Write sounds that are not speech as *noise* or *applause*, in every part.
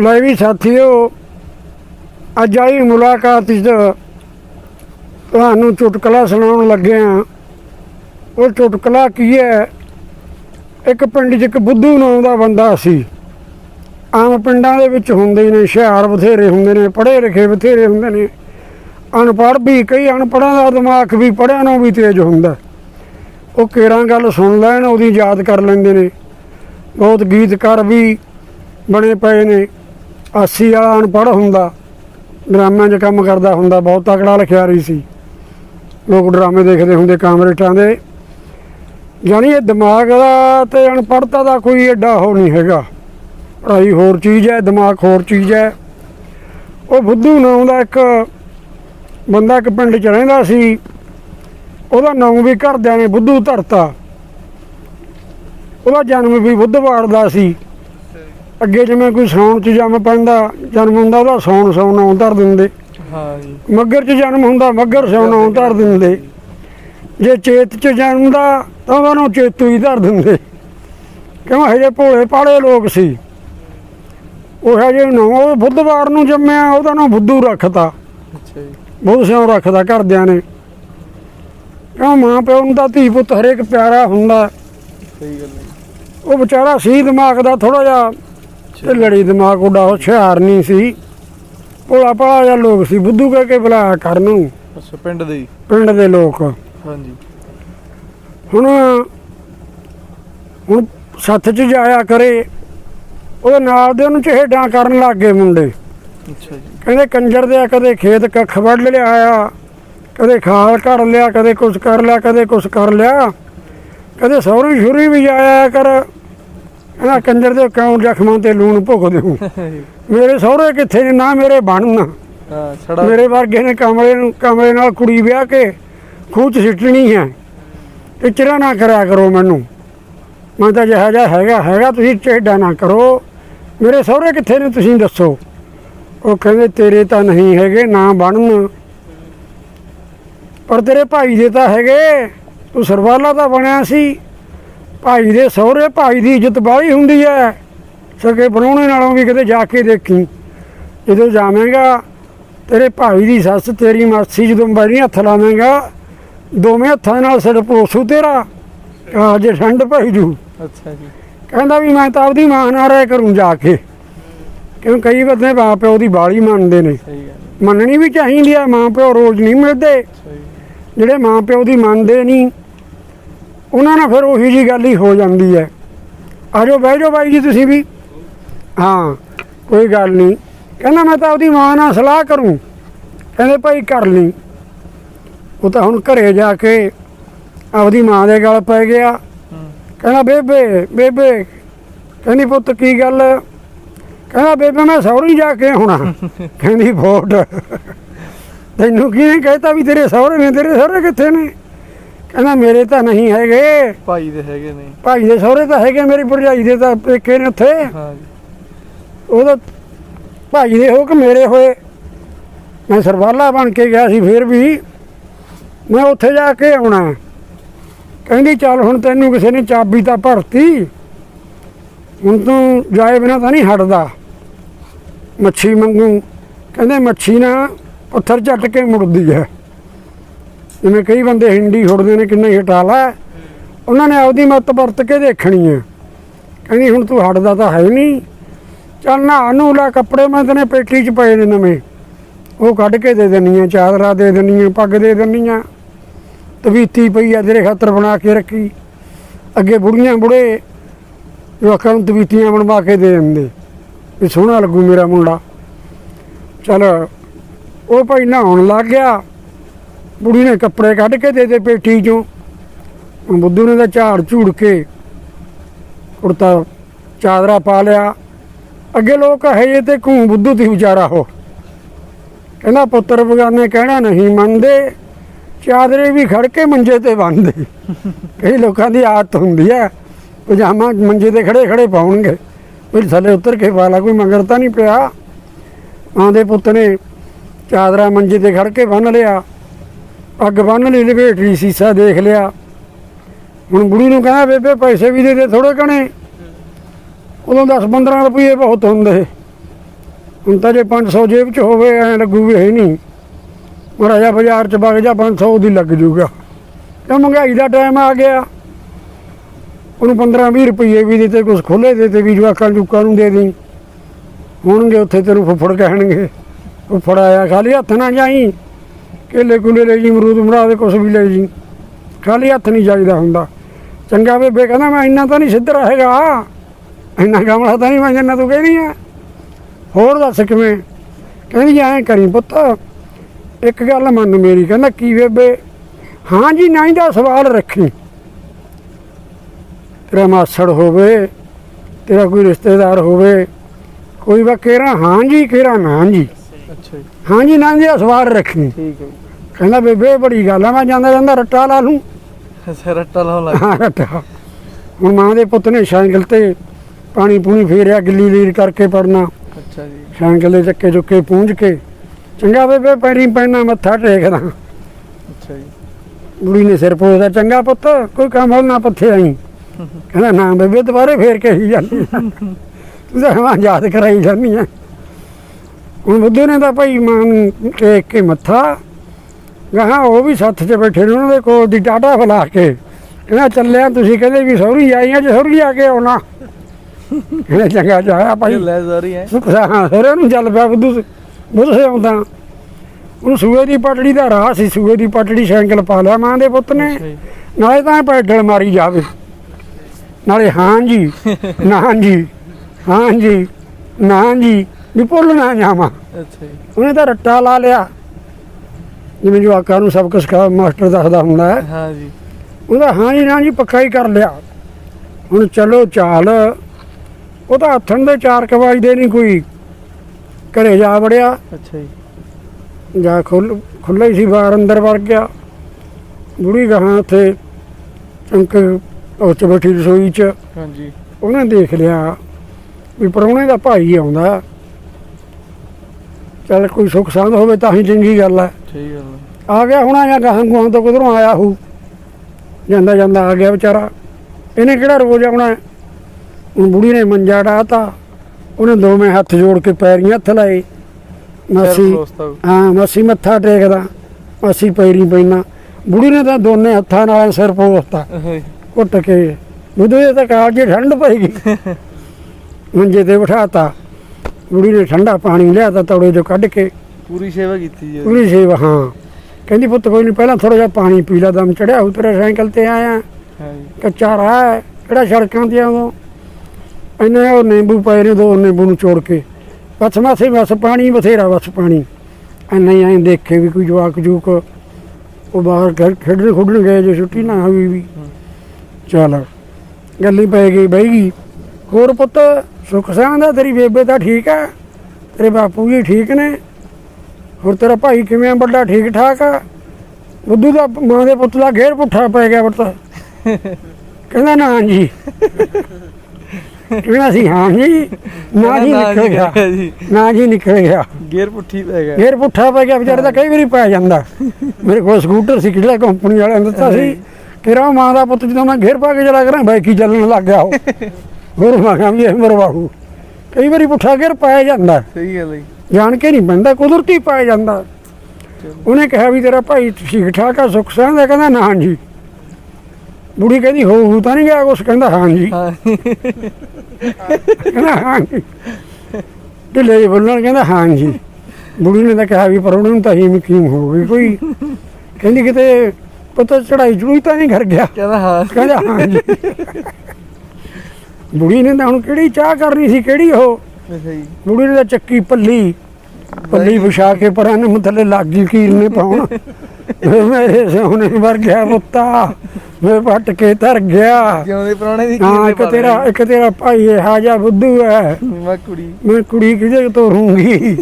ਲੈ ਵੀ ਸਾਥੀਓ, ਅੱਜ ਆਈ ਮੁਲਾਕਾਤ 'ਚ ਤੁਹਾਨੂੰ ਚੁਟਕਲਾ ਸੁਣਾਉਣ ਲੱਗੇ ਆ। ਉਹ ਚੁਟਕਲਾ ਕੀ ਹੈ? ਇੱਕ ਪਿੰਡ 'ਚ ਇੱਕ ਬੁੱਧੂ ਨਾਂ ਦਾ ਬੰਦਾ ਸੀ। ਆਮ ਪਿੰਡਾਂ ਦੇ ਵਿੱਚ ਹੁੰਦੇ ਨੇ ਹੁਸ਼ਿਆਰ ਬਥੇਰੇ ਹੁੰਦੇ ਨੇ, ਪੜ੍ਹੇ ਲਿਖੇ ਬਥੇਰੇ ਹੁੰਦੇ ਨੇ। ਅਨਪੜ੍ਹ ਵੀ, ਕਈ ਅਨਪੜ੍ਹਾਂ ਦਾ ਦਿਮਾਗ ਵੀ, ਪੜ੍ਹਿਆਂ ਨਾਲੋਂ ਵੀ ਤੇਜ਼ ਹੁੰਦਾ। ਉਹ ਕੇਰਾਂ ਗੱਲ ਸੁਣ ਲੈਣ, ਉਹਦੀ ਯਾਦ ਕਰ ਲੈਂਦੇ ਨੇ। ਬਹੁਤ ਗੀਤਕਾਰ ਵੀ ਬਣੇ ਪਏ ਨੇ। ਆਸੀ ਵਾਲਾ ਅਨਪੜ੍ਹ ਹੁੰਦਾ, ਡਰਾਮਿਆਂ 'ਚ ਕੰਮ ਕਰਦਾ ਹੁੰਦਾ, ਬਹੁਤ ਤਕੜਾ ਲਿਖਿਆਰੀ ਸੀ। ਲੋਕ ਡਰਾਮੇ ਦੇਖਦੇ ਹੁੰਦੇ ਕਾਮਰੇਟਾਂ ਦੇ। ਜਾਣੀ ਇਹ ਦਿਮਾਗ ਦਾ ਤੇ ਅਨਪੜ੍ਹਤਾ ਦਾ ਕੋਈ ਐਡਾ ਹੋ ਨਹੀਂ ਹੈਗਾ। ਪੜ੍ਹਾਈ ਹੋਰ ਚੀਜ਼ ਹੈ, ਦਿਮਾਗ ਹੋਰ ਚੀਜ਼ ਹੈ। ਉਹ ਬੁੱਧੂ ਨਾਂ ਦਾ ਇੱਕ ਬੰਦਾ ਇੱਕ ਪਿੰਡ 'ਚ ਰਹਿੰਦਾ ਸੀ। ਉਹਦਾ ਨਾਂ ਵੀ ਘਰਦਿਆਂ ਨੇ ਬੁੱਧੂ ਧਰਤਾ। ਉਹਦਾ ਜਨਮ ਵੀ ਬੁੱਧਵਾਰ ਦਾ ਸੀ। ਅੱਗੇ ਜਿਵੇਂ ਕੋਈ ਸੌਣ 'ਚ ਜੰਮ ਪੈਂਦਾ ਜਨਮ ਹੁੰਦਾ ਉਹਦਾ ਸੌਣ ਸੌਣ ਨਾਂ ਧਰ ਦਿੰਦੇ। ਹਾਂ ਜੀ ਮੱਗਰ 'ਚ ਜਨਮ ਹੁੰਦਾ ਮੱਗਰ ਸੌਣ ਨਾਂ ਧਰ ਦਿੰਦੇ। ਜੇ ਚੇਤ 'ਚ ਜਨਮਦਾ ਤਾਂ ਉਹਦਾ ਨਾਂ ਚੇਤੂ ਹੀ ਧਰ ਦਿੰਦੇ। ਕਿਉਂ? ਹਜੇ ਭੋਲੇ ਪਾਲੇ ਲੋਕ ਸੀ। ਉਹ ਹਜੇ ਨੂੰ ਉਹ ਬੁੱਧਵਾਰ ਨੂੰ ਜੰਮਿਆ ਉਹਦਾ ਨਾਂ ਬੁੱਧੂ ਰੱਖਤਾ। ਅੱਛਾ ਜੀ। ਬਹੁਤ ਸਿਉਂ ਰੱਖਦਾ ਘਰਦਿਆਂ ਨੇ। ਕਿਉਂ? ਮਾਂ ਪਿਓ ਨੂੰ ਤਾਂ ਧੀ ਪੁੱਤ ਹਰੇਕ ਪਿਆਰਾ ਹੁੰਦਾ। ਸਹੀ ਗੱਲ ਹੈ। ਉਹ ਵਿਚਾਰਾ ਸੀ ਦਿਮਾਗ ਦਾ ਥੋੜਾ ਜਿਹਾ ਢਿੱਲੜੀ ਦਿਮਾਗ ਉਹਦਾ ਹੁਸ਼ਿਆਰ ਨਹੀਂ ਸੀ। ਭੋਲਾ ਭਾਲਾ ਜਿਹਾ ਲੋਕ ਸੀ ਬੁੱਧੂ ਕਹਿ ਕੇ ਬੁਲਾਇਆ ਕਰਨ ਨੂੰ। ਅੱਛਾ ਪਿੰਡ ਦੇ ਹੀ? ਪਿੰਡ ਦੇ ਲੋਕ। ਹਾਂਜੀ। ਹੁਣ ਹੁਣ ਸੱਥ 'ਚ ਜਾਇਆ ਕਰੇ ਉਹਦੇ ਨਾਲ ਦੇ ਉਹਨੂੰ ਚਿਹੜਾਂ ਕਰਨ ਲੱਗ ਗਏ ਮੁੰਡੇ। ਅੱਛਾ ਜੀ। ਕਹਿੰਦੇ ਕੰਜਰ ਦੇ ਆ, ਕਦੇ ਖੇਤ ਕੱਖ ਵੱਢ ਲਿਆ ਆ ਕਦੇ ਖਾਲ ਘੜ ਲਿਆ ਕਦੇ ਕੁਛ ਕਰ ਲਿਆ ਕਦੇ ਕੁਛ ਕਰ ਲਿਆ। ਕਦੇ ਸੌਰੀ ਸ਼ੁਰੀ ਵੀ ਜਾਇਆ ਕਰ ਇਹਨਾਂ ਕੰਜਰ ਦੇ ਕਿਉਂ ਜ਼ਖਮਾਂ ਤੇ ਲੂਣ ਭੁੱਕ ਦੇਉ ਮੇਰੇ ਸਹੁਰੇ ਕਿੱਥੇ ਨੇ ਨਾ ਮੇਰੇ ਬਣਨ ਹਾਂ ਮੇਰੇ ਵਰਗੇ ਨੇ ਕਮਰੇ ਨੂੰ ਕਮਰੇ ਨਾਲ ਕੁੜੀ ਵਿਆਹ ਕੇ ਖੂਹ 'ਚ ਸਿੱਟਣੀ ਹੈ। ਟਿਚਰਾ ਨਾ ਕਰਿਆ ਕਰੋ ਮੈਨੂੰ। ਮੈਂ ਤਾਂ ਜਿਹਾ ਜਿਹਾ ਹੈਗਾ ਹੈਗਾ ਤੁਸੀਂ ਚੇਡਾ ਨਾ ਕਰੋ। ਮੇਰੇ ਸਹੁਰੇ ਕਿੱਥੇ ਨੇ ਤੁਸੀਂ ਦੱਸੋ। ਉਹ ਕਹਿੰਦੇ ਤੇਰੇ ਤਾਂ ਨਹੀਂ ਹੈਗੇ ਨਾ ਬਣਨ। ਪਰ ਤੇਰੇ ਭਾਈ ਦੇ ਤਾਂ ਹੈਗੇ। ਤੂੰ ਸਰਵਾਲਾ ਤਾਂ ਬਣਿਆ ਸੀ। ਭਾਈ ਦੇ ਸਹੁਰੇ ਭਾਈ ਦੀ ਇੱਜ਼ਤ ਬਾਹਲੀ ਹੁੰਦੀ ਹੈ ਸਕੇ ਬਣਾਉਣੇ ਨਾਲੋਂ ਵੀ ਕਿਤੇ ਜਾ ਕੇ ਦੇਖੀ। ਜਦੋਂ ਜਾਵੇਂਗਾ ਤੇਰੇ ਭਾਈ ਦੀ ਸੱਸ ਤੇਰੀ ਮਾਸੀ ਜਦੋਂ ਬਾਰੀ ਹੱਥ ਲਾਵੇਂਗਾ ਦੋਵੇਂ ਹੱਥਾਂ ਨਾਲ ਸਿਰ ਪੋਸੂ ਤੇਰਾ ਆ ਜੇ ਠੰਡ ਪਈ ਜੂ। ਅੱਛਾ ਜੀ। ਕਹਿੰਦਾ ਵੀ ਮੈਂ ਤਾਂ ਆਪਦੀ ਮਾਂ ਨਾਲ ਰਹਿ ਕਰੂੰ ਜਾ ਕੇ। ਕਿਉਂ ਕਈ ਬੰਦੇ ਮਾਂ ਪਿਓ ਦੀ ਬਾਲੀ ਮੰਨਦੇ ਨੇ। ਮੰਨਣੀ ਵੀ ਚਾਹੀਦੀ ਆ ਮਾਂ ਪਿਓ ਰੋਜ਼ ਨਹੀਂ ਮਿਲਦੇ। ਜਿਹੜੇ ਮਾਂ ਪਿਓ ਦੀ ਮੰਨਦੇ ਨਹੀਂ ਉਹਨਾਂ ਨਾਲ ਫਿਰ ਉਹੀ ਜੀ ਗੱਲ ਹੀ ਹੋ ਜਾਂਦੀ ਹੈ। ਆਜੋ ਬਹਿ ਜਾਓ ਬਾਈ ਜੀ ਤੁਸੀਂ ਵੀ। ਹਾਂ, ਕੋਈ ਗੱਲ ਨਹੀਂ। ਕਹਿੰਦਾ ਮੈਂ ਤਾਂ ਆਪਦੀ ਮਾਂ ਨਾਲ ਸਲਾਹ ਕਰੂੰ। ਕਹਿੰਦੇ ਭਾਈ ਕਰ ਲਈ। ਉਹ ਤਾਂ ਹੁਣ ਘਰੇ ਜਾ ਕੇ ਆਪਦੀ ਮਾਂ ਦੇ ਗਲ ਪੈ ਗਿਆ। ਕਹਿੰਦਾ, ਬੇਬੇ ਬੇਬੇ, ਕਹਿੰਦੀ ਪੁੱਤ ਕੀ ਗੱਲ? ਕਹਿੰਦਾ, ਬੇਬੇ ਮੈਂ ਸਹੁਰੀ ਜਾ ਕੇ ਆਉਣਾ। ਕਹਿੰਦੀ, ਵੋਟ। ਤੈਨੂੰ ਕਿਹਨੇ ਕਹਿਤਾ ਵੀ ਤੇਰੇ ਸਹੁਰੇ ਨੇ, ਤੇਰੇ ਸਹੁਰੇ ਕਿੱਥੇ ਨੇ? ਕਹਿੰਦਾ ਮੇਰੇ ਤਾਂ ਨਹੀਂ ਹੈਗੇ। ਭਾਈ ਦੇ ਹੈਗੇ ਨੇ। ਭਾਈ ਦੇ ਸਹੁਰੇ ਤਾਂ ਹੈਗੇ ਮੇਰੀ ਭਰਜਾਈ ਦੇ ਤਾਂ ਪੇਕੇ ਨੇ ਉੱਥੇ। ਹਾਂ ਜੀ। ਉਹਦਾ ਭਾਈ ਦੇ ਹੋ ਕਿ ਮੇਰੇ ਹੋਏ। ਮੈਂ ਸਰਵਾਲਾ ਬਣ ਕੇ ਗਿਆ ਸੀ ਫਿਰ ਵੀ। ਮੈਂ ਉੱਥੇ ਜਾ ਕੇ ਆਉਣਾ। ਕਹਿੰਦੀ ਚੱਲ ਹੁਣ ਤੈਨੂੰ ਕਿਸੇ ਨੇ ਚਾਬੀ ਤਾਂ ਭਰਤੀ। ਹੁਣ ਤੂੰ ਜਾਏ ਬਿਨਾ ਤਾਂ ਨਹੀਂ ਹਟਦਾ। ਮੱਛੀ ਮੰਗੂ ਕਹਿੰਦੇ ਮੱਛੀ ਨਾ ਪੱਥਰ ਝੱਟ ਕੇ ਮੁੜਦੀ ਹੈ। ਜਿਵੇਂ ਕਈ ਬੰਦੇ ਹਿੰਡੀ ਛੁੱਟਦੇ ਨੇ, ਕਿੰਨਾ ਹੀ ਹਟਾ ਉਹਨਾਂ ਨੇ ਆਪਦੀ ਮੱਤ ਵਰਤ ਕੇ ਦੇਖਣੀ ਹੈ। ਕਹਿੰਦੀ, ਹੁਣ ਤੂੰ ਹਟਦਾ ਤਾਂ ਹੈ ਨਹੀਂ। ਚੱਲ ਨਾ ਨੂੰ ਲਾ ਕੱਪੜੇ ਮੈਂ ਤੈਨੇ ਪੇਟੀ 'ਚ ਪਏ ਨੇ ਨਵੇਂ। ਉਹ ਕੱਢ ਕੇ ਦੇ ਦੇਣੀਆਂ ਚਾਦਰਾ ਦੇ ਦੇਣੀਆਂ ਪੱਗ ਦੇ ਦੇਣੀਆਂ ਤਵੀਤੀ ਪਈ ਆ, ਤੇਰੇ ਖਾਤਰ ਬਣਾ ਕੇ ਰੱਖੀ। ਅੱਗੇ ਬੁੜੀਆਂ ਬੁੜੇ ਜਵਾਕਾਂ ਨੂੰ ਤਵੀਤੀਆਂ ਬਣਵਾ ਕੇ ਦੇ ਦਿੰਦੇ। ਵੀ ਸੋਹਣਾ ਲੱਗੂ ਮੇਰਾ ਮੁੰਡਾ। ਚਲ, ਉਹ ਭਾਈ ਨਹਾਉਣ ਲੱਗ ਗਿਆ। ਬੁੜੀ ਨੇ ਕੱਪੜੇ ਕੱਢ ਕੇ ਦੇ ਦੇ ਪੇਟੀ 'ਚੋਂ। ਬੁੱਧੂ ਨੇ ਤਾਂ ਝਾੜ ਝੂੜ ਕੇ ਕੁੜਤਾ, ਚਾਦਰਾ ਪਾ ਲਿਆ। ਅੱਗੇ ਲੋਕ ਇਹ ਤੇ ਘੂ ਬੁੱਧੂ ਤੀ ਵਿਚਾਰਾ ਹੋ ਕਹਿੰਦਾ, ਪੁੱਤਰ ਬਗਾਨੇ ਕਹਿਣਾ ਨਹੀਂ ਮੰਨਦੇ, ਚਾਦਰੇ ਵੀ ਖੜ ਕੇ ਮੰਜੇ ਤੇ ਬੰਨਦੇ ਕਈ ਲੋਕਾਂ ਦੀ ਆਦਤ ਹੁੰਦੀ ਹੈ। ਪਜਾਮਾ ਮੰਜੇ ਤੇ ਖੜੇ ਖੜੇ ਪਾਉਣਗੇ। ਵੀ ਥੱਲੇ ਉਤਰ ਕੇ ਪਾ ਲਾ, ਕੋਈ ਮੰਗਰ ਤਾਂ ਨਹੀਂ ਪਿਆ। ਆਂਦੇ ਪੁੱਤ ਨੇ ਚਾਦਰਾ ਮੰਜੇ ਤੇ ਖੜ ਕੇ ਬੰਨ ਲਿਆ। ਅੱਗ ਬੰਨ ਲਈ ਲਪੇਟ ਲਈ ਸੀਸਾ ਦੇਖ ਲਿਆ। ਹੁਣ ਬੁੜੀ ਨੂੰ ਕਹਿੰਦਾ ਬੇਬੇ, ਪੈਸੇ ਵੀ ਦੇ ਦੇ ਥੋੜੇ ਕਣੇ ਉਦੋਂ 10 15 ਰੁਪਏ ਬਹੁਤ ਹੁੰਦੇ। ਹੁਣ ਤਾਂ ਜੇ 500 ਜੇਬ 'ਚ ਹੋਵੇ, ਐ ਲੱਗੂ ਵੀ ਹੈ ਨਹੀਂ। ਮਾੜਾ ਜਿਹਾ ਬਾਜ਼ਾਰ 'ਚ ਵਗ ਜਾ 500 ਉਹਦੀ ਲੱਗ ਜੂਗਾ। ਤੇ ਮਹਿੰਗਾਈ ਦਾ ਟਾਈਮ ਆ ਗਿਆ। ਉਹਨੂੰ 15 20 ਰੁਪਏ ਵੀ ਦਿੱਤੇ ਕੁਝ ਖੋਲੇ ਦੇ ਤੇ ਵੀ ਜਵਾਕਾਂ ਜੁਕਾਂ ਨੂੰ ਦੇ ਦੀ ਹੋਣਗੇ ਉੱਥੇ ਤੈਨੂੰ ਫੁੱਫੜ ਕਹਿਣਗੇ ਫੁੱਫੜ ਆਇਆ ਖਾਲੀ ਹੱਥ ਨਾ ਜਾਈ। ਕੇਲੇ ਕੁਲੇ ਲੈ ਜੀ, ਅਮਰੂਦ ਮਰਾ ਦੇ ਕੁਛ ਵੀ ਲੈ ਜੀ। ਖਾਲੀ ਹੱਥ ਨਹੀਂ ਜਾਈਦਾ ਹੁੰਦਾ। ਚੰਗਾ ਬੇਬੇ ਕਹਿੰਦਾ, ਮੈਂ ਇੰਨਾ ਤਾਂ ਨਹੀਂ ਸਿੱਧਰ ਹੈਗਾ ਇੰਨਾ ਗਮਲਾ ਤਾਂ ਨਹੀਂ ਮੈਂ ਜਿੰਨਾ ਤੂੰ ਕਹਿੰਦੀ ਆ। ਹੋਰ ਦੱਸ ਕਿਵੇਂ? ਕਹਿੰਦੀ, ਐਂ ਕਰੀ ਪੁੱਤ। ਇੱਕ ਗੱਲ ਮੰਨ ਮੇਰੀ, ਕਹਿੰਦਾ, ਕੀ ਬੇਬੇ? ਹਾਂ ਜੀ ਨਹੀਂ ਦਾ ਸਵਾਲ ਰੱਖੀ। ਤੇਰਾ ਮਾਸੜ ਹੋਵੇ, ਤੇਰਾ ਕੋਈ ਰਿਸ਼ਤੇਦਾਰ ਹੋਵੇ, ਕੋਈ ਵਾ ਕਿਹੜਾ ਹਾਂ ਜੀ, ਕਿਹੜਾ ਨਾ ਜੀ। ਅੱਛਾ ਜੀ। ਹਾਂ ਜੀ ਨਾ ਜੀ ਦਾ ਸਵਾਲ ਰੱਖੀ ਠੀਕ ਹੈ ਕਹਿੰਦਾ ਬੇਬੇ ਇਹ ਬੜੀ ਗੱਲ ਆ। ਮੈਂ ਜਾਂਦਾ ਜਾਂਦਾ ਰੱਟਾ ਲਾ ਲੂੰ। ਅੱਛਾ ਰੱਟਾ ਲਾਉਣ ਲੱਗ ਹਾਂ ਰੱਟਾ। ਹੁਣ ਮਾਂ ਦੇ ਪੁੱਤ ਨੇ ਸਾਈਕਲ ਤੇ ਪਾਣੀ ਪੂਣੀ ਫੇਰਿਆ ਗਿੱਲੀ ਲੀਰ ਕਰਕੇ ਪੜਨਾ। ਅੱਛਾ ਜੀ। ਸਾਈਕਲ ਦੇ ਚੱਕੇ ਚੁੱਕੇ ਪੂੰਝ ਕੇ। ਚੰਗਾ ਬੇਬੇ ਪੈਰੀ ਪੈਣਾ ਮੱਥਾ ਟੇਕਦਾ। ਅੱਛਾ ਜੀ। ਬੁੜੀ ਨੇ ਸਿਰ ਪੋਸਦਾ ਚੰਗਾ ਪੁੱਤ ਕੋਈ ਕੰਮ ਹੋਲ ਨਾ ਪੱਥੇ ਆਈ। ਕਹਿੰਦਾ ਨਾ ਬੇਬੇ ਦੁਬਾਰੇ ਫੇਰ ਕੇ ਹੀ ਜਾਂਦੀ। ਤੂੰ ਤਾਂ ਹਵਾ ਯਾਦ ਕਰਾਈ ਜਾਂਦੀ ਆ। ਹੁਣ ਬੁੱਧੂ ਨੇ ਤਾਂ ਭਾਈ ਮਾਂ ਨੂੰ ਟੇਕ ਕੇ ਮੱਥਾ ਗਾਹਾਂ ਉਹ ਵੀ ਸੱਥ 'ਚ ਬੈਠੇ ਨੇ ਉਹਨਾਂ ਦੇ ਕੋਲ ਦੀ ਟਾਟਾ ਫਲਾ ਕੇ। ਕਹਿੰਦਾ ਚੱਲਿਆ ਤੁਸੀਂ ਕਹਿੰਦੇ ਵੀ ਸੌਰੀ ਆਈਆਂ ਜੇ ਸੌਰੀ ਆ ਕੇ ਆਉਣਾ। ਕਹਿੰਦਾ ਚੰਗਾ ਜਾਇਆ ਭਾਈ। ਲੈ ਸਾਰੀ ਹੈ ਹਾਂ ਸੋਰੇ ਨੂੰ ਚੱਲ ਪਿਆ ਬੁੱਧੂ ਬੁੱਧ ਸੇ ਆਉਂਦਾ ਉਹਨੂੰ ਸੂਏ ਦੀ ਪਟੜੀ ਦਾ ਰਾਹ ਸੀ ਸੂਏ ਦੀ ਪਟੜੀ ਸਾਈਕਲ ਪਾ ਲਿਆ ਮਾਂ ਦੇ ਪੁੱਤ ਨੇ। ਨਾਲੇ ਤਾਂ ਪੈਡਲ ਮਾਰੀ ਜਾਵੇ। ਨਾਲੇ ਹਾਂ ਜੀ ਨਾ ਜੀ ਹਾਂ ਜੀ ਨਾ ਜੀ। ਵੀ ਭੁੱਲ ਨਾ ਜਾਵਾਂ। ਅੱਛਾ ਜੀ। ਉਹਨੇ ਤਾਂ ਰੱਟਾ ਲਾ ਲਿਆ। ਜਿਵੇਂ ਜਵਾਕਾਂ ਨੂੰ ਸਬਕ ਸਿਖਾ ਮਾਸਟਰ ਦੱਸਦਾ ਹੁੰਦਾ ਹੈ। ਹਾਂ ਜੀ। ਉਹਦਾ ਹਾਂ ਜੀ ਨਾ ਜੀ ਪੱਕਾ ਹੀ ਕਰ ਲਿਆ। ਹੁਣ ਚਲੋ ਚਾਲ। ਉਹ ਤਾਂ ਹੱਥਣ ਦੇ ਚਾਰ ਕੁ ਵੱਜਦੇ ਨਹੀਂ ਕੋਈ। ਘਰੇ ਜਾ ਵੜਿਆ। ਅੱਛਾ ਜੀ। ਜਾ ਖੁੱਲ ਖੁੱਲ੍ਹਾ ਹੀ ਸੀ ਬਾਹਰ ਅੰਦਰ ਵੜ ਗਿਆ। ਬੁੜੀ ਗਾਹਾਂ ਉੱਥੇ ਚੰਕ ਉਹ 'ਚ ਬੈਠੀ ਰਸੋਈ 'ਚ। ਹਾਂ ਜੀ। ਉਹਨੇ ਦੇਖ ਲਿਆ ਵੀ ਪਰੌਣੇ ਦਾ ਭਾਈ ਆਉਂਦਾ। ਚੱਲ ਕੋਈ ਸੁੱਖ ਸਾਂਦ ਹੋਵੇ ਤਾਂ ਹੀ ਚੰਗੀ ਗੱਲ ਹੈ। ਗੱਲ ਹੈ ਆ ਗਿਆ ਹੁਣ ਆਇਆ ਗਾਹਾਂ ਗੁਆਂ ਤੋਂ ਕਿਧਰੋਂ ਆਇਆ ਹੂ ਜਾਂਦਾ ਜਾਂਦਾ ਆ ਗਿਆ ਵਿਚਾਰਾ। ਇਹਨੇ ਕਿਹੜਾ ਰੋਜ਼ ਆਉਣਾ ਹੈ? ਹੁਣ ਬੁੜੀ ਨੇ ਮੰਜਾ ਡਾਤਾ ਉਹਨੇ ਦੋਵੇਂ ਹੱਥ ਜੋੜ ਕੇ ਪੈਰੀਂ ਹੱਥ ਲਾਏ। ਮਾਸੀ ਹਾਂ ਮਾਸੀ ਮੱਥਾ ਟੇਕਦਾ। ਮਾਸੀ ਪੈਰੀ ਪੈਣਾ ਬੁੜੀ ਨੇ ਤਾਂ ਦੋਨੇ ਹੱਥਾਂ ਨਾਲ ਸਿਰ ਪੋਸਤਾ। ਘੁੱਟ ਕੇ। ਬੁੱਧੂ ਦੇ ਤਾਂ ਕਾਲ ਜੇ ਠੰਡ ਪਏਗੀ *laughs* ਮੰਜੇ ਤੇ ਬਿਠਾਤਾ। ਬੁੜੀ ਨੇ ਠੰਡਾ ਪਾਣੀ ਲਿਆਤਾ ਤੌੜੇ ਚੋਂ ਕੱਢ ਕੇ। ਪੂਰੀ ਸੇਵਾ ਕੀਤੀ ਜੀ ਉਹਦੀ। ਪੂਰੀ ਸੇਵਾ ਹਾਂ। ਕਹਿੰਦੀ ਪੁੱਤ ਕੋਈ ਨਹੀਂ ਪਹਿਲਾਂ ਥੋੜਾ ਜਿਹਾ ਪਾਣੀ ਪੀ ਲਾ ਦਮ ਚੜਿਆ ਉਤਰੇ ਸਾਈਕਲ ਤੇ ਆਇਆ। ਹਾਂ ਜੀ। ਕੱਚਾ ਰਾਹ ਹੈ ਕਿਹੜਾ ਸੜਕਾਂ ਤੇ ਆਉਂਦਾ ਇਹਨੇ ਉਹ ਨਿੰਬੂ ਪਏ ਨੇ ਦੋ ਨਿੰਬੂ ਨੂੰ ਚੋੜ ਕੇ। ਬਸ ਮਾਸੇ ਬਸ ਪਾਣੀ ਬਥੇਰਾ ਬਸ ਪਾਣੀ। ਐਨਾ ਹੀ ਐਂ ਦੇਖੇ ਵੀ ਕੋਈ ਜਵਾਕ ਜੂਕ। ਉਹ ਬਾਹਰ ਖੇਡ- ਖੇਡਣ ਖੁੱਡਣ ਗਏ ਜੇ ਛੁੱਟੀ ਨਾ ਹੋਈ ਵੀ। ਚੱਲ ਗੱਲੀ ਪੈ ਗਈ ਬਹਿ ਗਈ। ਹੋਰ ਪੁੱਤ ਸੁੱਖ ਸਾਂ ਦਾ ਤੇਰੀ ਬੇਬੇ ਤਾਂ ਠੀਕ ਹੈ ਤੇਰੇ ਬਾਪੂ ਜੀ ਠੀਕ ਨੇ। ਹੋਰ ਤੇਰਾ ਭਾਈ ਕਿਵੇਂ ਆ? ਵੱਡਾ ਠੀਕ ਠਾਕ ਆ। ਬੁੱਧੂ ਦਾ ਮਾਂ ਦੇ ਪੁੱਤ ਦਾ ਘੇਰ ਪੁੱਠਾ ਪੈ ਗਿਆ ਪੁੱਤ। ਕਹਿੰਦਾ ਨਾ ਜੀ। ਕਹਿੰਦਾ ਸੀ ਹਾਂ ਜੀ ਨਾ ਜੀ ਨਿਕਲ ਗਿਆ। ਨਾ ਜੀ ਨਿਕਲ ਗਿਆ। ਗੇਅਰ ਪੁੱਠੀ ਪੈ ਗਿਆ। ਘੇਰ ਪੁੱਠਾ ਪੈ ਗਿਆ ਵਿਚਾਰੇ ਦਾ ਕਈ ਵਾਰੀ ਪੈ ਜਾਂਦਾ। ਮੇਰੇ ਕੋਲ ਸਕੂਟਰ ਸੀ ਕਿਹੜਾ ਕੰਪਨੀ ਵਾਲਿਆਂ ਨੇ ਦਿੱਤਾ ਸੀ ਤੇਰਾ ਮਾਂ ਦਾ ਪੁੱਤ ਜਦੋਂ ਮੈਂ ਘੇਰ ਪਾ ਕੇ ਚਲਾ ਕਰਾਂ ਬਾਈਕ ਚੱਲਣ ਲੱਗ ਗਿਆ ਉਹ। ਹੋਰ ਮੈਂ ਕਿਹਾ ਵੀ ਇਹ ਮਰਵਾਹੂ ਕਈ ਵਾਰੀ ਪੁੱਠਾ ਘੇਰ ਪਾਇਆ ਜਾਂਦਾ। ਸਹੀ ਗੱਲ ਹੈ। ਜਾਣ ਕੇ ਨਹੀਂ ਬੰਦਾ ਕੁਦਰਤੀ ਪਾਇਆ ਜਾਂਦਾ। ਉਹਨੇ ਕਿਹਾ ਵੀ ਤੇਰਾ ਭਾਈ ਠੀਕ ਠਾਕ ਆ ਸੁੱਖ ਸਾਂ ਦਾ ਕਹਿੰਦਾ ਨਾ ਜੀ ਬੁੜੀ ਕਹਿੰਦੀ ਹੋ ਹੋ ਤਾਂ ਨਹੀਂ ਗਿਆ ਕੁਛ ਕਹਿੰਦਾ ਹਾਂ ਜੀ ਹਾਂ। ਕਹਿੰਦਾ ਹਾਂ ਜੀ ਢਿੱਲੇ ਜਿਹੇ ਬੋਲਣ ਕਹਿੰਦਾ ਹਾਂ ਜੀ ਬੁੜੀ ਨੇ ਤਾਂ ਕਿਹਾ ਵੀ ਪਰ ਉਹਨੂੰ ਤਾਂ ਹੀ ਮਕੀਮ ਹੋ ਗਈ ਕੋਈ। ਕਹਿੰਦੀ ਕਿਤੇ ਪਤਾ ਚੜਾਈ ਚੜੂਈ ਤਾਂ ਨਹੀਂ ਘਰ ਗਿਆ। ਕਹਿੰਦਾ ਹਾਂ। ਕਹਿੰਦਾ ਹਾਂ ਜੀ ਬੁੜੀ ਨੇ ਤਾਂ ਹੁਣ ਕਿਹੜੀ ਚਾਹ ਕਰਨੀ ਸੀ ਕਿਹੜੀ ਉਹ? ਅੱਛਾ ਜੀ। ਬੁੜੀ ਨੇ ਤਾਂ ਚੱਕੀ ਪੱਲੀ ਪੱਲੀ ਵਿਛਾ ਕੇ ਪਰਾਂ ਨੂੰ ਥੱਲੇ ਲੱਗ ਗਈ ਕੀਰ ਨੇ ਪਾਉਣ। ਮੇਰੇ ਸੋਹਣੇ ਵਰ ਗਿਆ ਪੁੱਤਾ ਮੈਂ ਕੇ ਧਰ ਗਿਆ। ਜਿਉਂਦੇ ਪੁਰਾਣੇ ਦੀ ਹਾਂ ਇੱਕ ਤੇਰਾ ਇੱਕ ਤੇਰਾ ਭਾਈ ਇਹ ਹਾਜਾ ਬੁੱਧੂ ਹੈ। ਮੈਂ ਕੁੜੀ। ਮੈਂ ਕੁੜੀ ਕਿਹਦੇ ਤੋਰੂੰਗੀ?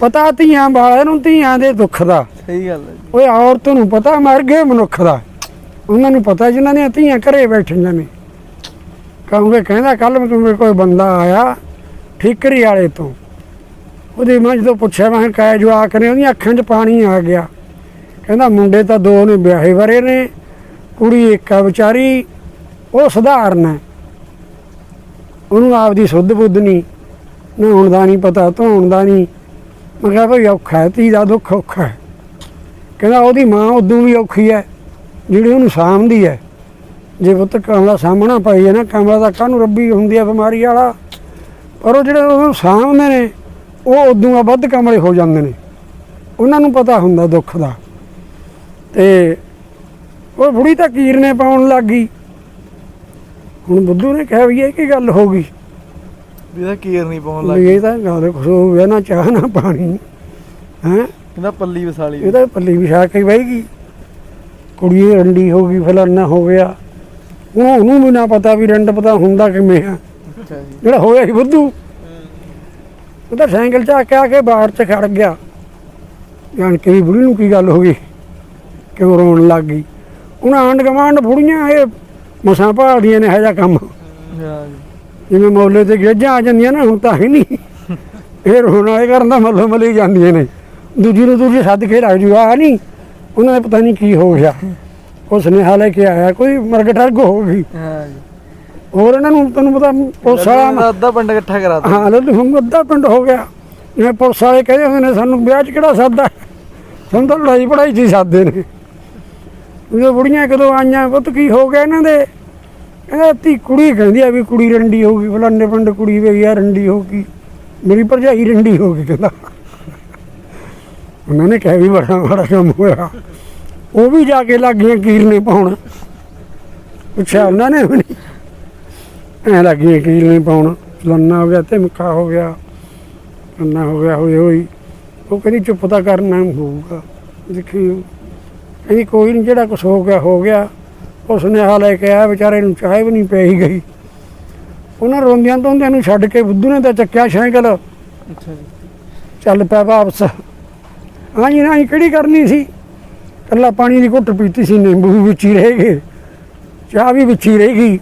ਪਤਾ ਧੀਆਂ ਵਾਲਿਆਂ ਨੂੰ ਧੀਆਂ ਦੇ ਦੁੱਖ ਦਾ। ਸਹੀ ਗੱਲ ਹੈ। ਓਏ ਔਰਤ ਨੂੰ ਪਤਾ ਮਰ ਗਏ ਮਨੁੱਖ ਦਾ। ਉਹਨਾਂ ਨੂੰ ਪਤਾ ਜਿਨ੍ਹਾਂ ਦੀਆਂ ਧੀਆਂ ਘਰੇ ਬੈਠੀਆਂ ਨੇ। ਕਹੂੰਗੇ, ਕਹਿੰਦਾ ਕੱਲ ਮੇਰੇ ਕੋਈ ਬੰਦਾ ਆਇਆ, ਠੀਕਰੀ ਵਾਲੇ ਤੋਂ। ਉਹਦੀ ਮੈਂ ਜਦੋਂ ਪੁੱਛਿਆ, ਮੈਂ ਕਿਹਾ ਜਵਾਕ ਨੇ, ਉਹਦੀਆਂ ਅੱਖਾਂ 'ਚ ਪਾਣੀ ਆ ਗਿਆ। ਕਹਿੰਦਾ, ਮੁੰਡੇ ਤਾਂ ਦੋ ਨੇ, ਵਿਆਹੇ ਵਰੇ ਨੇ, ਕੁੜੀ ਇੱਕ ਆ ਵਿਚਾਰੀ, ਉਹ ਸਧਾਰਨ ਹੈ। ਉਹਨੂੰ ਆਪਦੀ ਸੁੱਧ ਬੁੱਧ ਨਹੀਂ ਨਹਾਉਣ ਦਾ ਨਹੀਂ ਪਤਾ ਧੋਣ ਦਾ ਨਹੀਂ ਮੈਂ ਕਿਹਾ, ਭਈ ਔਖਾ ਹੈ, ਧੀ ਦਾ ਦੁੱਖ ਔਖਾ ਹੈ। ਕਹਿੰਦਾ, ਉਹਦੀ ਮਾਂ ਉਦੋਂ ਵੀ ਔਖੀ ਹੈ, ਜਿਹੜੀ ਉਹਨੂੰ ਸਾਂਭਦੀ ਹੈ। ਜੇ ਪੁੱਤ ਕਮਲਾ ਸਾਹਮਣਾ ਪਈ ਹੈ ਨਾ ਕਮਲਾ ਦਾ ਕਾਹਨੂੰ ਰੱਬੀ ਹੁੰਦੀ ਹੈ ਬਿਮਾਰੀ ਵਾਲਾ? ਪਰ ਉਹ ਜਿਹੜੇ ਉਹਨੂੰ ਸਾਂਭਦੇ ਨੇ ਉਹ ਉਦੋਂ ਆ ਵੱਧ ਕਮਲੇ ਹੋ ਜਾਂਦੇ ਨੇ। ਉਹਨਾਂ ਨੂੰ ਪਤਾ ਹੁੰਦਾ ਦੁੱਖ ਦਾ। ਤੇ ਉਹ ਬੁੜੀ ਤਾਂ ਕੀਰਨੇ ਪਾਉਣ ਲੱਗ ਗਈ। ਹੁਣ ਬੁੱਧੂ ਨੇ ਕਿਹਾ ਵੀ ਇਹ ਕੀ ਗੱਲ ਹੋ ਗਈ? ਵੀ ਇਹਦਾ ਕੀਰ ਨਹੀਂ ਪਾਉਣ ਲੱਗ ਗਿਆ ਇਹ ਤਾਂ ਗੱਲ ਕੁਛ ਹੋ ਗਿਆ ਨਾ ਚਾਹ ਨਾ ਪਾਣੀ। ਹੈ? ਕਹਿੰਦਾ ਪੱਲੀ ਵਸਾਲੀ। ਇਹ ਤਾਂ ਪੱਲੀ ਵਿਛਾ ਕੇ ਬਹਿ ਗਈ। ਕੁੜੀ ਰੰਡੀ ਹੋ ਗਈ ਫਲਾਨਾ ਹੋ ਗਿਆ। ਹੁਣ ਉਹਨੂੰ ਵੀ ਨਾ ਪਤਾ ਵੀ ਰੰਡ ਪਤਾ ਹੁੰਦਾ ਕਿਵੇਂ ਆ। ਅੱਛਾ ਜੀ। ਜਿਹੜਾ ਹੋਇਆ ਸੀ ਬੁੱਧੂ। ਉਹ ਤਾਂ ਸਾਈਕਲ ਚ ਆ ਕੇ ਆ ਕੇ ਬਾਹਰ ਚ ਖੜ ਗਿਆ। ਜਾਣ ਕੇ ਵੀ ਬੁੜੀ ਨੂੰ ਕੀ ਗੱਲ ਹੋ ਗਈ? ਕਿਉਂ ਰੋਣ ਲੱਗ ਗਈ? ਉਹਨਾਂ ਆਂਡ ਗਵਾਂਡ ਬੁੜੀਆਂ ਇਹ ਮਸਾਂ ਭਾਲਦੀਆਂ ਨੇ ਇਹੋ ਜਿਹਾ ਕੰਮ। ਜਿਵੇਂ ਮੌਲੇ ਤੇ ਗੇਜਾਂ ਆ ਜਾਂਦੀਆਂ ਨਾ ਹੁਣ ਤਾਂ ਹੈ ਨਹੀਂ। ਇਹ ਰੋਣ ਵਾਲੇ ਕਰਨ ਦਾ ਮੱਲੋ ਮੱਲੀ ਜਾਂਦੀਆਂ ਨੇ। ਦੂਜੀ ਨੂੰ ਦੂਜੀ ਸੱਦ ਕੇ ਰੱਖ ਜੂ ਆ ਨਹੀਂ। ਉਹਨਾਂ ਨੇ ਪਤਾ ਨਹੀਂ ਕੀ ਹੋ ਗਿਆ। ਉਹ ਸੁਨੇਹਾ ਲੈ ਕੇ ਆਇਆ ਕੋਈ ਮਰਗ ਠਰਗ ਹੋ ਗਈ। ਹਾਂ ਜੀ ਹੋਰ ਇਹਨਾਂ ਨੂੰ ਤੈਨੂੰ ਪਤਾ ਪੁਲਿਸ ਵਾਲਾ ਅੱਧਾ ਪਿੰਡ ਇਕੱਠਾ ਕਰਾ ਦਿੱਤਾ। ਹਾਂ ਲੱਲੂ ਹੁਣ ਅੱਧਾ ਪਿੰਡ ਹੋ ਗਿਆ। ਜਿਵੇਂ ਪੁਲਿਸ ਵਾਲੇ ਕਹਿੰਦੇ ਹੁੰਦੇ ਨੇ ਸਾਨੂੰ ਵਿਆਹ 'ਚ ਕਿਹੜਾ ਸਾਦਾ? ਸਾਨੂੰ ਤਾਂ ਲੜਾਈ ਪੜਾਈ 'ਚ ਹੀ ਸਾਦੇ ਨੇ। ਉਹ ਬੁੜੀਆਂ ਕਦੋਂ ਆਈਆਂ ਪੁੱਤ ਕੀ ਹੋ ਗਿਆ ਇਹਨਾਂ ਦੇ? ਕਹਿੰਦਾ ਤੀ ਕੁੜੀ ਕਹਿੰਦੀ ਆ ਵੀ ਕੁੜੀ ਰੰਡੀ ਹੋ ਗਈ ਫਲਾਣੇ ਪਿੰਡ ਕੁੜੀ ਵੇ ਆ ਰੰਡੀ ਹੋ ਗਈ। ਮੇਰੀ ਭਰਜਾਈ ਰੰਡੀ ਹੋ ਗਈ ਕਹਿੰਦਾ। ਉਹਨਾਂ ਨੇ ਕਿਹਾ ਵੀ ਬੜਾ ਬੜਾ ਕੰਮ ਹੋਇਆ। ਉਹ ਵੀ ਜਾ ਕੇ ਲੱਗੀਆਂ ਕੀਰਨੇ ਪਾਉਣ। ਪੁੱਛਿਆ ਉਹਨਾਂ ਨੇ ਵੀ ਨਹੀਂ। ਐ ਲੱਗੀਆਂ ਕੀਰਨੇ ਪਾਉਣ। ਲੰਨਾ ਹੋ ਗਿਆ ਤੇ ਮੁੱਖਾ ਹੋ ਗਿਆ ਅੰਨਾ ਹੋ ਗਿਆ ਹੋਈ ਹੋਈ। ਉਹ ਕਹਿੰਦੀ ਚੁੱਪ ਤਾਂ ਕਰਨਾ ਹੋਊਗਾ। ਦੇਖੀ ਕਹਿੰਦੀ ਕੋਈ ਨਹੀਂ ਜਿਹੜਾ ਕੁਛ ਹੋ ਗਿਆ ਹੋ ਗਿਆ। ਉਸ ਨੇ ਆ ਲੈ ਕੇ ਆਇਆ ਵਿਚਾਰੇ ਨੂੰ ਚਾਹ ਵੀ ਨਹੀਂ ਪਈ ਗਈ। ਉਹਨਾਂ ਰੋਂਦਿਆਂ ਤੋਂਦਿਆਂ ਨੂੰ ਛੱਡ ਕੇ ਬੁੱਧੂ ਨੇ ਤਾਂ ਚੱਕਿਆ ਸਾਈਕਲ। ਅੱਛਾ ਜੀ। ਚੱਲ ਪਿਆ ਵਾਪਸ। ਹਾਂਜੀ ਨਾ ਕਿਹੜੀ ਕਰਨੀ ਸੀ? ਕੱਲਾ ਪਾਣੀ ਦੀ ਘੁੱਟ ਪੀਤੀ ਸੀ, ਨਿੰਬੂ ਵੀ ਵਿੱਚ ਹੀ ਰਹਿ ਗਏ, ਚਾਹ ਵੀ ਵਿੱਚ ਹੀ ਰਹਿ ਗਈ।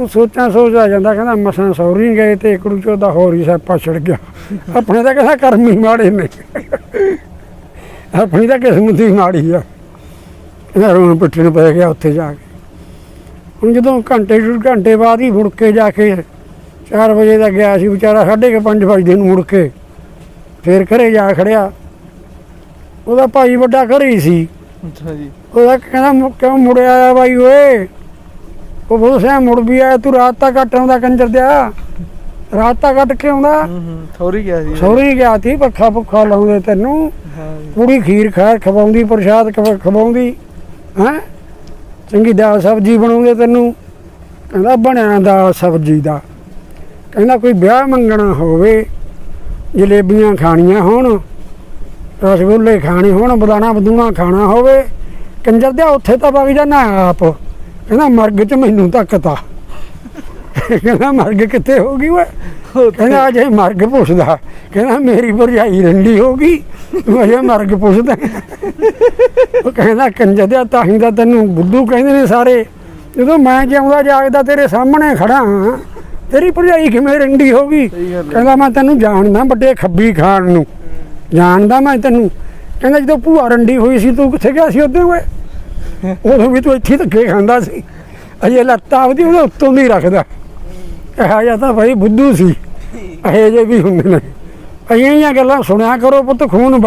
ਉਹ ਸੋਚਾਂ ਸੋਚਦਾ ਜਾਂਦਾ, ਕਹਿੰਦਾ ਮਸਾਂ ਸੌਰੀ ਗਏ ਤੇ ਇਕੜੂ ਚੋਦਾ ਹੋਰ ਹੀ ਸਾਪਾ ਛੜ ਗਿਆ। ਆਪਣੇ ਤਾਂ ਕਹਿੰਦਾ ਕਰਮੀ ਮਾੜੇ ਨੇ। ਆਪਣੀ ਤਾਂ ਕਿਸਮਤ ਹੀ ਮਾੜੀ ਆ। ਕਹਿੰਦਾ ਰੋਣ ਪਿੱਟਣ ਪੈ ਗਿਆ ਉੱਥੇ ਜਾ ਕੇ। ਹੁਣ ਜਦੋਂ ਘੰਟੇ ਡੇਢ ਘੰਟੇ ਬਾਅਦ ਹੀ ਮੁੜ ਕੇ ਜਾ ਕੇ 4 ਵਜੇ ਦਾ ਗਿਆ ਸੀ, ਵਿਚਾਰਾ ਸਾਢੇ ਕੁ ਪੰਜ ਵਜੇ ਨੂੰ ਮੁੜ ਕੇ। ਫੇਰ ਘਰੇ ਜਾ ਖੜਿਆ। ਉਹਦਾ ਭਾਈ ਵੱਡਾ ਘਰੇ ਹੀ ਸੀ। ਅੱਛਾ ਜੀ। ਉਹਦਾ ਕਹਿੰਦਾ ਮੁ- ਕਿਉਂ ਮੁੜਿਆ ਆਇਆ ਬਾਈ ਓਏ? ਉਹ ਬਹੁਤ ਸਿਆ ਮੁੜ ਵੀ ਆਇਆ ਤੂੰ ਰਾਤ ਤਾਂ ਕੱਟ ਆਉਂਦਾ ਕੰਜਰ ਦਿਆ। ਰਾਤ ਤਾਂ ਕੱਟ ਕੇ ਆਉਂਦਾ? ਹੂੰ ਹੂੰ ਥੋੜੀ ਗਿਆ ਸੀ। ਸੌਰੀ ਗਿਆ ਤੀ ਪੱਖਾ ਪੁੱਖਾ ਲਾਉਂਦੇ ਤੈਨੂੰ। ਹਾਂ ਜੀ। ਪੂਰੀ ਖੀਰ ਖਾ ਖਵਾਉਂਦੀ ਪ੍ਰਸ਼ਾਦ ਖਵਾ- ਖਵਾਉਂਦੀ ਹੈ? ਚੰਗੀ ਦਾਲ ਸਬਜੀ ਬਣਾਉਂਦੇ ਤੈਨੂੰ। ਕਹਿੰਦਾ ਬਣਿਆ ਦਾਲ ਸਬਜੀ ਦਾ। ਕਹਿੰਦਾ ਕੋਈ ਵਿਆਹ ਮੰਗਣਾ ਹੋਵੇ ਜਲੇਬੀਆਂ ਖਾਣੀਆਂ ਹੋਣ ਰਸਗੁੱਲੇ ਖਾਣੇ ਹੋਣ ਬਦਾਣਾ ਬਦੂਣਾ ਖਾਣਾ ਹੋਵੇ ਕੰਜਰ ਦਿਆ ਉੱਥੇ ਤਾਂ ਵਗ ਜਾਣਾ ਆਪ। ਕਹਿੰਦਾ ਮਰਗ ਚ ਮੈਨੂੰ ਧੱਕਤਾ ਕਹਿੰਦਾ ਮਰਗ ਕਿੱਥੇ ਹੋ ਗਈ ਓਏ? ਕਹਿੰਦਾ ਅਜੇ ਮਰਗ ਪੁੱਛਦਾ। ਕਹਿੰਦਾ ਮੇਰੀ ਭਰਜਾਈ ਰੰਡੀ ਹੋ ਗਈ ਤੂੰ ਅਜੇ ਮਰਗ ਪੁੱਛਦਾ? ਉਹ ਕਹਿੰਦਾ ਕੰਜਰ ਦਿਆ ਤਾਂ ਹੀ ਤਾਂ ਤੈਨੂੰ ਬੁੱਧੂ ਕਹਿੰਦੇ ਨੇ ਸਾਰੇ। ਜਦੋਂ ਮੈਂ ਜਿਉਂਦਾ ਜਾਗਦਾ ਤੇਰੇ ਸਾਹਮਣੇ ਖੜਾ ਹਾਂ। ਤੇਰੀ ਭਰਜਾਈ ਕਿਵੇਂ ਰੰਡੀ ਹੋ ਗਈ? ਕਹਿੰਦਾ ਮੈਂ ਤੈਨੂੰ ਜਾਣਦਾ ਵੱਡੇ ਖੱਬੀ ਖਾਣ ਨੂੰ। ਜਾਣਦਾ ਮੈਂ ਤੈਨੂੰ। ਕਹਿੰਦਾ ਜਦੋਂ ਭੂਆ ਰੰਡੀ ਹੋਈ ਸੀ, ਤੂੰ ਕਿੱਥੇ ਗਿਆ ਸੀ ਉਹਦੇ ਓਏ? ਉਦੋਂ ਵੀ ਤੂੰ ਇੱਥੇ ਧੱਕੇ ਖਾਂਦਾ ਸੀ। ਅਜੇ ਲੱਤਾਂ ਉਹਦੀ ਉਹਦੇ ਉੱਤੋਂ ਦੀ ਰੱਖਦਾ। ਇਹ ਜਾਂ ਭਾਈ ਬੁੱਧੂ ਸੀ। ਇਹ ਜੇ ਵੀ ਹੁੰਦੇ ਨੇ। ਅਈਆਂ ਗੱਲਾਂ ਸੁਣਿਆ ਕਰੋ ਪੁੱਤ, ਖੂਨ